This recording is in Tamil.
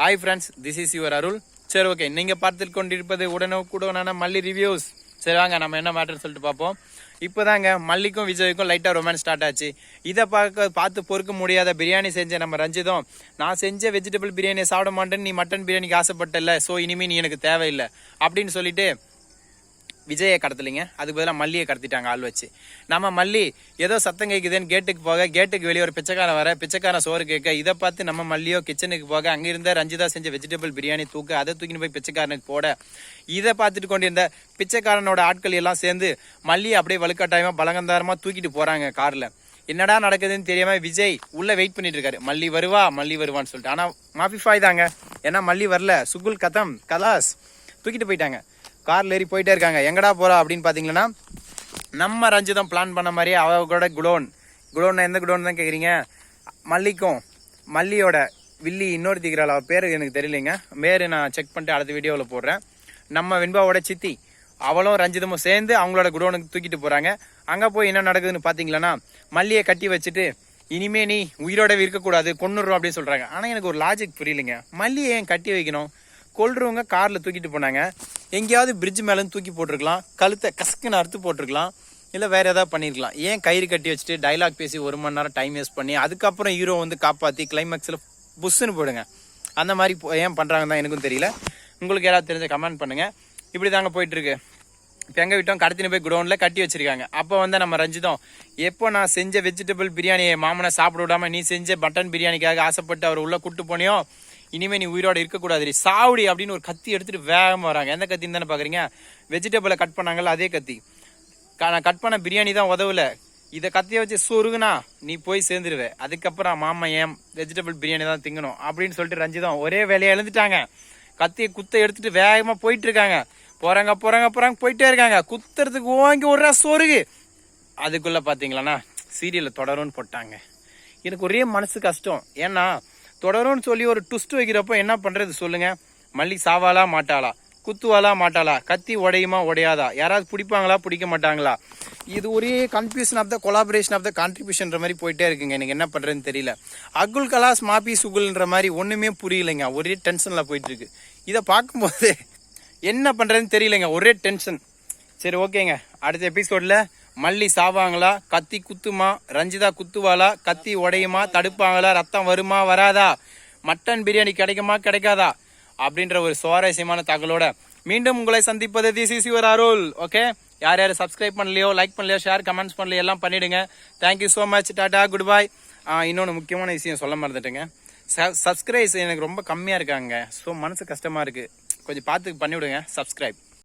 Hi friends this is your Arul சரி ஓகே நீங்கள் பார்த்து கொண்டிருப்பது உடனுக்குடனான மல்லி ரிவ்யூஸ் சரி வாங்க நம்ம என்ன மேட்டர் சொல்லிட்டு பார்ப்போம். இப்போதாங்க மல்லிக்கும் விஜய்க்கும் லைட்டாக ரொமான்ஸ் ஸ்டார்ட் ஆச்சு. இதை பார்க்க பார்த்து பொறுக்க முடியாத பிரியாணி செஞ்ச நம்ம ரஞ்சிதம் நான் செஞ்ச வெஜிடபிள் பிரியாணியை சாப்பிட மாட்டேன்னு நீ மட்டன் பிரியாணிக்கு ஆசைப்பட்டல ஸோ இனிமே நீ எனக்கு தேவையில்லை. அப்படின்னு சொல்லிட்டு விஜயை கடத்தலிங்க. அதுக்கு பதிலாக மல்லியை கடத்திட்டாங்க ஆள் வச்சு. நம்ம மல்லி ஏதோ சத்தம் கேட்குதுன்னு கேட்டுக்கு போக கேட்டுக்கு வெளியே ஒரு பிச்சைக்காரன் வர பிச்சைக்காரன் சோறு கேட்க இதை பார்த்து நம்ம மல்லியோ கிச்சனுக்கு போக அங்கே இருந்த ரஞ்சிதா செஞ்ச வெஜிடபிள் பிரியாணி தூக்க அதை தூக்கின்னு போய் பிச்சைக்காரனுக்கு போட. இதை பார்த்துட்டு கொண்டிருந்த பிச்சைக்காரனோட ஆட்கள் எல்லாம் சேர்ந்து மல்லியை அப்படியே வலுக்கட்டாயமாக பலகந்தாரமாக தூக்கிட்டு போகிறாங்க காரில். என்னடா நடக்குதுன்னு தெரியாம விஜய் உள்ள வெயிட் பண்ணிட்டு இருக்காரு. மல்லி வருவா மல்லி வருவான்னு சொல்லிட்டு. ஆனா மாஃபிஃபாய் தாங்க ஏன்னா மல்லி வரல. சுகுல் கதம் கலாஸ் தூக்கிட்டு போயிட்டாங்க. காரில் ஏறி போயிட்டே இருக்காங்க. எங்கடா போகிறா அப்படின்னு பார்த்தீங்கன்னா நம்ம ரஞ்சிதம் பிளான் பண்ண மாதிரியே அவங்களோட குடோன். குடோன் எந்த குடோன் தான் கேட்குறீங்க மல்லிக்கும் மல்லியோட வில்லி இன்னொரு திக்கிறாள். அவள் பேரு எனக்கு தெரியலைங்க. மேரு நான் செக் பண்ணிட்டு அடுத்த வீடியோவில் போடுறேன். நம்ம வெண்பாவோட சித்தி அவளும் ரஞ்சிதமும் சேர்ந்து அவங்களோட குடோனுக்கு தூக்கிட்டு போகிறாங்க அங்கே போய் என்ன நடக்குதுன்னு பார்த்தீங்களன்னா மல்லியை கட்டி வச்சுட்டு இனிமே நீ உயிரோடவே இருக்கக்கூடாது கொண்டுடுறோம் அப்படின்னு சொல்கிறாங்க ஆனால் எனக்கு ஒரு லாஜிக் புரியலைங்க. மல்லியை ஏன் கட்டி வைக்கணும்? கொல்றவங்க காரில் தூக்கிட்டு போனாங்க. எங்கேயாவது பிரிட்ஜ் மேலேருந்து தூக்கி போட்டிருக்கலாம். கழுத்தை கசக்குன்னு அறுத்து போட்டிருக்கலாம். இல்லை வேறு ஏதாவது பண்ணியிருக்கலாம் ஏன் கயிறு கட்டி வச்சுட்டு டைலாக் பேசி ஒரு மணி நேரம் டைம் வேஸ்ட் பண்ணி அதுக்கப்புறம் ஹீரோ வந்து காப்பாற்றி கிளைமேக்ஸில் புஷ்ஷுன்னு போடுங்க. அந்த மாதிரி ஏன் பண்ணுறாங்கன்னு தான் எனக்கும் தெரியல. உங்களுக்கு யாராவது தெரிஞ்ச கமெண்ட் பண்ணுங்கள் இப்படி தாங்க போயிட்டுருக்கு. இப்போ எங்க விட்டோம் கடத்தின்னு போய் குடோன்ல கட்டி வச்சிருக்காங்க. அப்போ வந்து நம்ம ரஞ்சிதம் எப்போ நான் செஞ்ச வெஜிடபிள் பிரியாணியை மாமனை சாப்பிட விடாமல் நீ செஞ்ச மட்டன் பிரியாணிக்காக ஆசைப்பட்டு அவர் உள்ளே கூட்டு போனியோ இனிமே நீ உயிரோட இருக்கக்கூடாது சாவுடி அப்படின்னு ஒரு கத்தி எடுத்துட்டு வேகமாக வராங்க. எந்த கத்தின்னு தானே பார்க்குறீங்க வெஜிடபிளை கட் பண்ணாங்கல்ல அதே கத்தி. நான் கட் பண்ண பிரியாணி தான் உதவல. இதை கத்தியை வச்சு சொருகுனா நீ போய் சேர்ந்துருவ. அதுக்கப்புறம் மாமா ஏன் வெஜிடபிள் பிரியாணி தான் திங்கணும்? அப்படின்னு சொல்லிட்டு ரஞ்சிதம் ஒரே வேலையை எழுந்துட்டாங்க. கத்தியை குத்த எடுத்துட்டு வேகமாக போயிட்டு இருக்காங்க போறாங்க போறாங்க போறாங்க போயிட்டே இருக்காங்க. குத்துறதுக்கு ஓங்கி ஒரு சொருகு. அதுக்குள்ள பாத்தீங்களாண்ணா சீரியல்ல தொடரும்னு போட்டாங்க. எனக்கு ஒரே மனசு கஷ்டம். ஏன்னா தொடரும்னு சொல்லி ஒரு ட்விஸ்ட் வைக்கிறப்போ என்ன பண்ணுறது சொல்லுங்கள் மல்லி சாவாலா மாட்டாளா? குத்துவாலா மாட்டாளா? கத்தி உடையுமா உடையாதா? யாராவது பிடிப்பாங்களா பிடிக்க மாட்டாங்களா? இது ஒரே confusion of the collaboration of the கான்ட்ரிபியூஷன்ற மாதிரி போயிட்டே இருக்குங்க. எனக்கு என்ன பண்ணுறதுன்னு தெரியல. அகுல் கலாஸ் மாபி சுகுல்ன்ற மாதிரி ஒன்றுமே புரியலைங்க. ஒரே டென்ஷனில் போயிட்டு இருக்கு இதை பார்க்கும்போது என்ன பண்ணுறதுன்னு தெரியலைங்க. ஒரே டென்ஷன் சரி ஓகேங்க அடுத்த எபிசோட்ல மல்லி சாவாங்களா? கத்தி குத்துமா? ரஞ்சிதா குத்துவாளா? கத்தி உடையுமா? தடுப்பாங்களா? ரத்தம் வருமா? வராதா? மட்டன் பிரியாணி கிடைக்குமா? கிடைக்காதா? அப்படின்ற ஒரு சுவாரஸ்யமான தகவலோட மீண்டும் உங்களை சந்திப்பது this is your Arul okay யார் யார் சப்ஸ்கிரைப் பண்ணலையோ லைக் பண்ணலையோ ஷேர் கமெண்ட்ஸ் பண்ணலையோ எல்லாம் பண்ணிடுங்க. Thank you so much tata good bye இன்னொன்று முக்கியமான விஷயம் சொல்ல மறந்துட்டுங்க. சப்ஸ்கிரைப்ஸ் எனக்கு ரொம்ப கம்மியாக இருக்காங்க. ஸோ மனசு கஷ்டமாக இருக்குது கொஞ்சம் பார்த்து பண்ணிவிடுங்க. சப்ஸ்கிரைப்